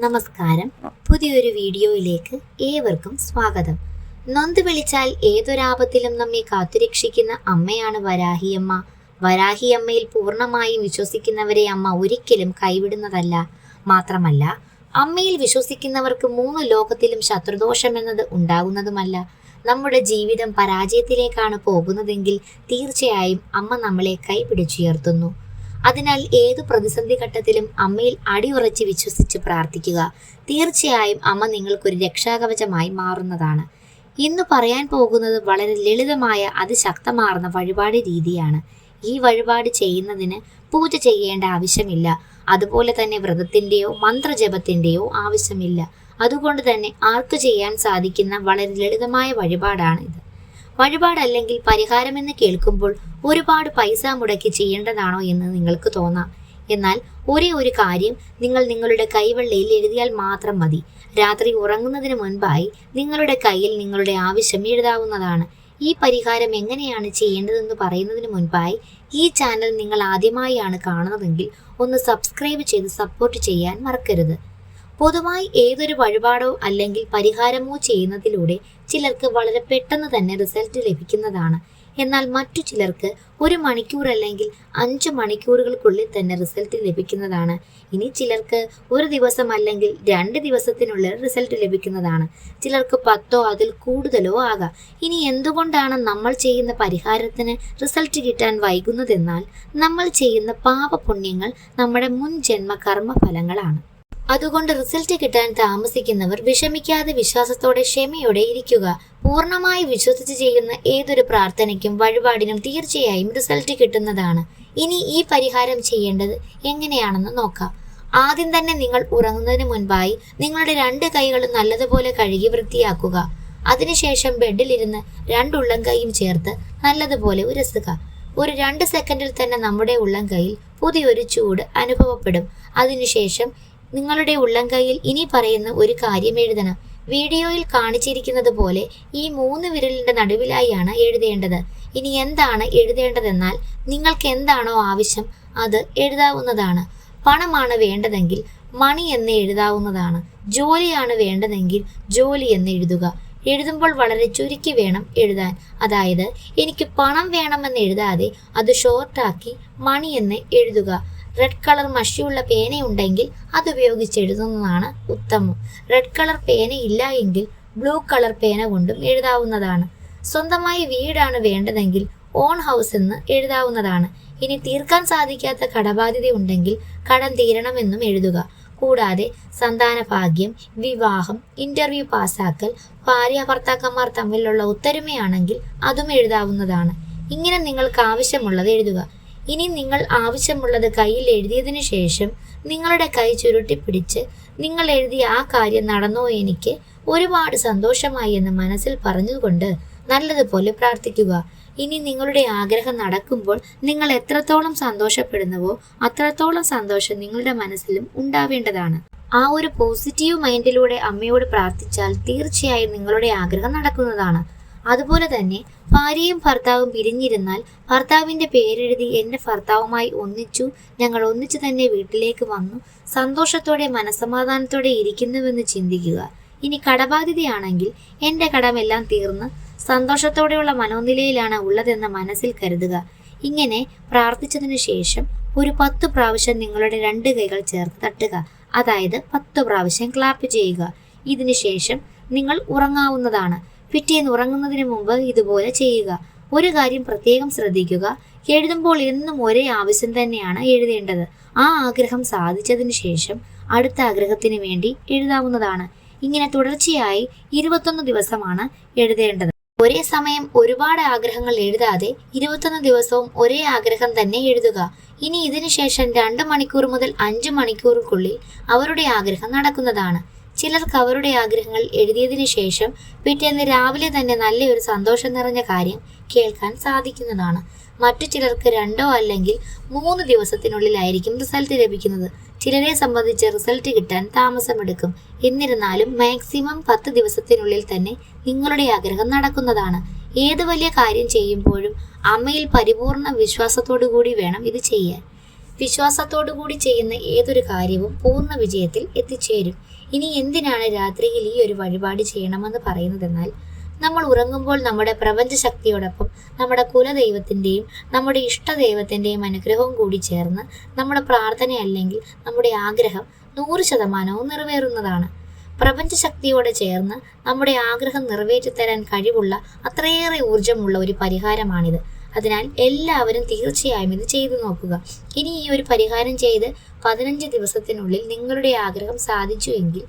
നമസ്കാരം. പുതിയൊരു വീഡിയോയിലേക്ക് ഏവർക്കും സ്വാഗതം. നൊന്ത് വിളിച്ചാൽ ഏതൊരാപത്തിലും നമ്മെ കാത്തുരക്ഷിക്കുന്ന അമ്മയാണ് വരാഹിയമ്മ വരാഹിയമ്മയിൽ പൂർണമായും വിശ്വസിക്കുന്നവരെ അമ്മ ഒരിക്കലും കൈവിടുന്നതല്ല. മാത്രമല്ല അമ്മയിൽ വിശ്വസിക്കുന്നവർക്ക് മൂന്ന് ലോകത്തിലും ശത്രുദോഷം എന്നത് ഉണ്ടാകുന്നതുമല്ല. നമ്മുടെ ജീവിതം പരാജയത്തിലേക്കാണ് പോകുന്നതെങ്കിൽ തീർച്ചയായും അമ്മ നമ്മളെ കൈപിടിച്ചുയർത്തുന്നു. അതിനാൽ ഏതു പ്രതിസന്ധി ഘട്ടത്തിലും അമ്മയിൽ അടിയുറച്ച് വിശ്വസിച്ച് പ്രാർത്ഥിക്കുക. തീർച്ചയായും അമ്മ നിങ്ങൾക്കൊരു രക്ഷാകവചമായി മാറുന്നതാണ്. ഇന്ന് പറയാൻ പോകുന്നത് വളരെ ലളിതമായ അതിശക്തമാർന്ന വഴിപാട് രീതിയാണ്. ഈ വഴിപാട് ചെയ്യുന്നതിന് പൂജ ചെയ്യേണ്ട ആവശ്യമില്ല. അതുപോലെ തന്നെ വ്രതത്തിന്റെയോ മന്ത്രജപത്തിന്റെയോ ആവശ്യമില്ല. അതുകൊണ്ട് തന്നെ ആർക്ക് ചെയ്യാൻ സാധിക്കുന്ന വളരെ ലളിതമായ വഴിപാടാണ് ഇത്. വഴിപാടല്ലെങ്കിൽ പരിഹാരമെന്ന് കേൾക്കുമ്പോൾ ഒരുപാട് പൈസ മുടക്കി ചെയ്യേണ്ടതാണോ എന്ന് നിങ്ങൾക്ക് തോന്നാം. എന്നാൽ ഒരേ ഒരു കാര്യം നിങ്ങൾ നിങ്ങളുടെ കൈവെള്ളയിൽ എഴുതിയാൽ മാത്രം മതി. രാത്രി ഉറങ്ങുന്നതിന് മുൻപായി നിങ്ങളുടെ കയ്യിൽ നിങ്ങളുടെ ആവശ്യം എഴുതാവുന്നതാണ്. ഈ പരിഹാരം എങ്ങനെയാണ് ചെയ്യേണ്ടതെന്ന് പറയുന്നതിന് മുൻപായി ഈ ചാനൽ നിങ്ങൾ ആദ്യമായാണ് കാണുന്നതെങ്കിൽ ഒന്ന് സബ്സ്ക്രൈബ് ചെയ്ത് സപ്പോർട്ട് ചെയ്യാൻ മറക്കരുത്. പൊതുവായി ഏതൊരു വഴിപാടോ അല്ലെങ്കിൽ പരിഹാരമോ ചെയ്യുന്നതിലൂടെ ചിലർക്ക് വളരെ പെട്ടെന്ന് തന്നെ റിസൾട്ട് ലഭിക്കുന്നതാണ്. എന്നാൽ മറ്റു ചിലർക്ക് ഒരു മണിക്കൂർ അല്ലെങ്കിൽ അഞ്ച് മണിക്കൂറുകൾക്കുള്ളിൽ തന്നെ റിസൾട്ട് ലഭിക്കുന്നതാണ്. ഇനി ചിലർക്ക് ഒരു ദിവസം അല്ലെങ്കിൽ രണ്ട് ദിവസത്തിനുള്ളിൽ റിസൾട്ട് ലഭിക്കുന്നതാണ്. ചിലർക്ക് പത്തോ അതിൽ കൂടുതലോ ആകാം. ഇനി എന്തുകൊണ്ടാണ് നമ്മൾ ചെയ്യുന്ന പരിഹാരത്തിന് റിസൾട്ട് കിട്ടാൻ വൈകുന്നതെന്നാൽ നമ്മൾ ചെയ്യുന്ന പാപപുണ്യങ്ങൾ നമ്മുടെ മുൻ ജന്മ കർമ്മ ഫലങ്ങളാണ് അതുകൊണ്ട് റിസൾട്ട് കിട്ടാൻ താമസിക്കുന്നവർ വിഷമിക്കാതെ വിശ്വാസത്തോടെ ക്ഷമയോടെ ഇരിക്കുക. പൂർണമായി വിശ്വസിച്ച് ചെയ്യുന്ന ഏതൊരു പ്രാർത്ഥനയ്ക്കും വഴിപാടിനും തീർച്ചയായും റിസൾട്ട് കിട്ടുന്നതാണ്. ഇനി ഈ പരിഹാരം ചെയ്യേണ്ടത് എങ്ങനെയാണെന്ന് നോക്കാം. ആദ്യം തന്നെ നിങ്ങൾ ഉറങ്ങുന്നതിന് മുൻപായി നിങ്ങളുടെ രണ്ട് കൈകളും നല്ലതുപോലെ കഴുകി വൃത്തിയാക്കുക. അതിനുശേഷം ബെഡിലിരുന്ന് രണ്ടുള്ളം കൈയും ചേർത്ത് നല്ലതുപോലെ ഉരസുക. ഒരു രണ്ട് സെക്കൻഡിൽ തന്നെ നമ്മുടെ ഉള്ളം കൈയിൽ പുതിയൊരു ചൂട് അനുഭവപ്പെടും. അതിനുശേഷം നിങ്ങളുടെ ഉള്ളംകൈയിൽ ഇനി പറയുന്ന ഒരു കാര്യം എഴുതണം. വീഡിയോയിൽ കാണിച്ചിരിക്കുന്നത് പോലെ ഈ മൂന്ന് വിരലിന്റെ നടുവിലായാണ് എഴുതേണ്ടത്. ഇനി എന്താണ് എഴുതേണ്ടതെന്നാൽ നിങ്ങൾക്ക് എന്താണോ ആവശ്യം അത് എഴുതാവുന്നതാണ്. പണമാണ് വേണ്ടതെങ്കിൽ മണി എന്ന് എഴുതാവുന്നതാണ്. ജോലിയാണ് വേണ്ടതെങ്കിൽ ജോലി എന്ന് എഴുതുക. എഴുതുമ്പോൾ വളരെ ചുരുക്കി വേണം എഴുതാൻ. അതായത് എനിക്ക് പണം വേണമെന്ന് എഴുതാതെ അത് ഷോർട്ടാക്കി മണി എന്ന് എഴുതുക. റെഡ് കളർ മഷിയുള്ള പേനയുണ്ടെങ്കിൽ അത് ഉപയോഗിച്ച് എഴുതുന്നതാണ് ഉത്തമം. റെഡ് കളർ പേന ഇല്ല എങ്കിൽ ബ്ലൂ കളർ പേന കൊണ്ടും എഴുതാവുന്നതാണ്. സ്വന്തമായി വീടാണ് വേണ്ടതെങ്കിൽ ഓൺ ഹൗസ് എന്ന് എഴുതാവുന്നതാണ്. ഇനി തീർക്കാൻ സാധിക്കാത്ത കടബാധ്യത ഉണ്ടെങ്കിൽ കടം തീരണമെന്നും എഴുതുക. കൂടാതെ സന്താന ഭാഗ്യം വിവാഹം ഇന്റർവ്യൂ പാസ്സാക്കൽ ഭാര്യ ഭർത്താക്കന്മാർ തമ്മിലുള്ള ഒത്തൊരുമയാണെങ്കിൽ അതും എഴുതാവുന്നതാണ്. ഇങ്ങനെ നിങ്ങൾക്ക് ആവശ്യമുള്ളത് എഴുതുക. ഇനി നിങ്ങൾ ആവശ്യമുള്ളത് കയ്യിൽ എഴുതിയതിനു ശേഷം നിങ്ങളുടെ കൈ ചുരുട്ടിപ്പിടിച്ച് നിങ്ങൾ എഴുതിയ ആ കാര്യം നടന്നോ എനിക്ക് ഒരുപാട് സന്തോഷമായി എന്ന് മനസ്സിൽ പറഞ്ഞുകൊണ്ട് നല്ലതുപോലെ പ്രാർത്ഥിക്കുക. ഇനി നിങ്ങളുടെ ആഗ്രഹം നടക്കുമ്പോൾ നിങ്ങൾ എത്രത്തോളം സന്തോഷപ്പെടുന്നുവോ അത്രത്തോളം സന്തോഷം നിങ്ങളുടെ മനസ്സിലും ഉണ്ടാവേണ്ടതാണ്. ആ ഒരു പോസിറ്റീവ് മൈൻഡിലൂടെ അമ്മയോട് പ്രാർത്ഥിച്ചാൽ തീർച്ചയായും നിങ്ങളുടെ ആഗ്രഹം നടക്കുന്നതാണ്. അതുപോലെ തന്നെ ഭാര്യയും ഭർത്താവും പിരിഞ്ഞിരുന്നാൽ ഭർത്താവിന്റെ പേരെഴുതി എന്റെ ഭർത്താവുമായി ഒന്നിച്ചു ഞങ്ങൾ ഒന്നിച്ചു തന്നെ വീട്ടിലേക്ക് വന്നു. സന്തോഷത്തോടെ മനസമാധാനത്തോടെ ഇരിക്കുന്നുവെന്ന് ചിന്തിക്കുക. ഇനി കടബാധ്യതയാണെങ്കിൽ എന്റെ കടമെല്ലാം തീർന്ന് സന്തോഷത്തോടെയുള്ള മനോനിലയിലാണ് ഉള്ളതെന്ന് മനസ്സിൽ കരുതുക. ഇങ്ങനെ പ്രാർത്ഥിച്ചതിനു ശേഷം ഒരു പത്ത് പ്രാവശ്യം നിങ്ങളുടെ രണ്ട് കൈകൾ ചേർത്ത് തട്ടുക. അതായത് പത്ത് പ്രാവശ്യം ക്ലാപ്പ് ചെയ്യുക. ഇതിനുശേഷം നിങ്ങൾ ഉറങ്ങാവുന്നതാണ്. പിറ്റേന്ന് ഉറങ്ങുന്നതിന് മുമ്പ് ഇതുപോലെ ചെയ്യുക. ഒരു കാര്യം പ്രത്യേകം ശ്രദ്ധിക്കുക. എഴുതുമ്പോൾ എന്നും ഒരേ ആവശ്യം തന്നെയാണ് എഴുതേണ്ടത്. ആ ആഗ്രഹം സാധിച്ചതിന് ശേഷം അടുത്ത ആഗ്രഹത്തിന് വേണ്ടി എഴുതാവുന്നതാണ്. ഇങ്ങനെ തുടർച്ചയായി ഇരുപത്തൊന്ന് ദിവസമാണ് എഴുതേണ്ടത്. ഒരേ സമയം ഒരുപാട് ആഗ്രഹങ്ങൾ എഴുതാതെ ഇരുപത്തൊന്ന് ദിവസവും ഒരേ ആഗ്രഹം തന്നെ എഴുതുക. ഇനി ഇതിനുശേഷം രണ്ട് മണിക്കൂർ മുതൽ അഞ്ച് മണിക്കൂറുകൾക്കുള്ളിൽ അവരുടെ ആഗ്രഹം നടക്കുന്നതാണ്. ചിലർക്ക് അവരുടെ ആഗ്രഹങ്ങൾ എഴുതിയതിനു ശേഷം പിറ്റേന്ന് രാവിലെ തന്നെ നല്ലൊരു സന്തോഷം നിറഞ്ഞ കാര്യം കേൾക്കാൻ സാധിക്കുന്നതാണ്. മറ്റു ചിലർക്ക് രണ്ടോ അല്ലെങ്കിൽ മൂന്ന് ദിവസത്തിനുള്ളിലായിരിക്കും റിസൾട്ട് ലഭിക്കുന്നത്. ചിലരെ സംബന്ധിച്ച് റിസൾട്ട് കിട്ടാൻ താമസമെടുക്കും. എന്നിരുന്നാലും മാക്സിമം പത്ത് ദിവസത്തിനുള്ളിൽ തന്നെ നിങ്ങളുടെ ആഗ്രഹം നടക്കുന്നതാണ്. ഏത് വലിയ കാര്യം ചെയ്യുമ്പോഴും അമ്മയിൽ പരിപൂർണ വിശ്വാസത്തോടു കൂടി വേണം ഇത് ചെയ്യാൻ. വിശ്വാസത്തോടു കൂടി ചെയ്യുന്ന ഏതൊരു കാര്യവും പൂർണ വിജയത്തിൽ എത്തിച്ചേരും. ഇനി എന്തിനാണ് രാത്രിയിൽ ഈ ഒരു വഴിപാട് ചെയ്യണമെന്ന് പറയുന്നതെന്നാൽ നമ്മൾ ഉറങ്ങുമ്പോൾ നമ്മുടെ പ്രപഞ്ച ശക്തിയോടൊപ്പം നമ്മുടെ കുലദൈവത്തിന്റെയും നമ്മുടെ ഇഷ്ടദൈവത്തിന്റെയും അനുഗ്രഹവും കൂടി ചേർന്ന് നമ്മുടെ പ്രാർത്ഥന അല്ലെങ്കിൽ നമ്മുടെ ആഗ്രഹം നൂറ് ശതമാനവും നിറവേറുന്നതാണ്. പ്രപഞ്ച ശക്തിയോടെ ചേർന്ന് നമ്മുടെ ആഗ്രഹം നിറവേറ്റിത്തരാൻ കഴിവുള്ള അത്രയേറെ ഊർജമുള്ള ഒരു പരിഹാരമാണിത്. അതിനാൽ എല്ലാവരും തീർച്ചയായും ഇത് ചെയ്തു നോക്കുക. ഇനി ഈ ഒരു പരിഹാരം ചെയ്ത് പതിനഞ്ച് ദിവസത്തിനുള്ളിൽ നിങ്ങളുടെ ആഗ്രഹം സാധിച്ചു എങ്കിൽ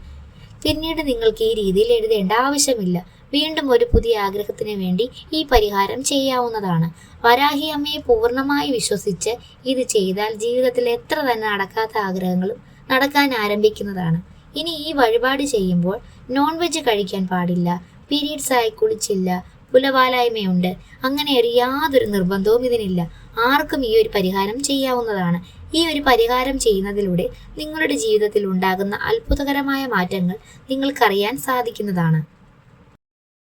പിന്നീട് നിങ്ങൾക്ക് ഈ രീതിയിൽ എഴുതേണ്ട ആവശ്യമില്ല. വീണ്ടും ഒരു പുതിയ ആഗ്രഹത്തിന് വേണ്ടി ഈ പരിഹാരം ചെയ്യാവുന്നതാണ്. വരാഹി അമ്മയെ പൂർണമായി വിശ്വസിച്ച് ഇത് ചെയ്താൽ ജീവിതത്തിൽ എത്ര തന്നെ നടക്കാത്ത ആഗ്രഹങ്ങളും നടക്കാൻ ആരംഭിക്കുന്നതാണ്. ഇനി ഈ വഴിപാട് ചെയ്യുമ്പോൾ നോൺ വെജ് കഴിക്കാൻ പാടില്ല. പീരീഡ്സ് ആയി കുളിച്ചില്ല. പുലവാലായ്മയുണ്ട് അങ്ങനെ ഒരു യാതൊരു നിർബന്ധവും ഇതിനില്ല. ആർക്കും ഈ ഒരു പരിഹാരം ചെയ്യാവുന്നതാണ്. ഈ ഒരു പരിഹാരം ചെയ്യുന്നതിലൂടെ നിങ്ങളുടെ ജീവിതത്തിൽ ഉണ്ടാകുന്ന അത്ഭുതകരമായ മാറ്റങ്ങൾ നിങ്ങൾക്കറിയാൻ സാധിക്കുന്നതാണ്.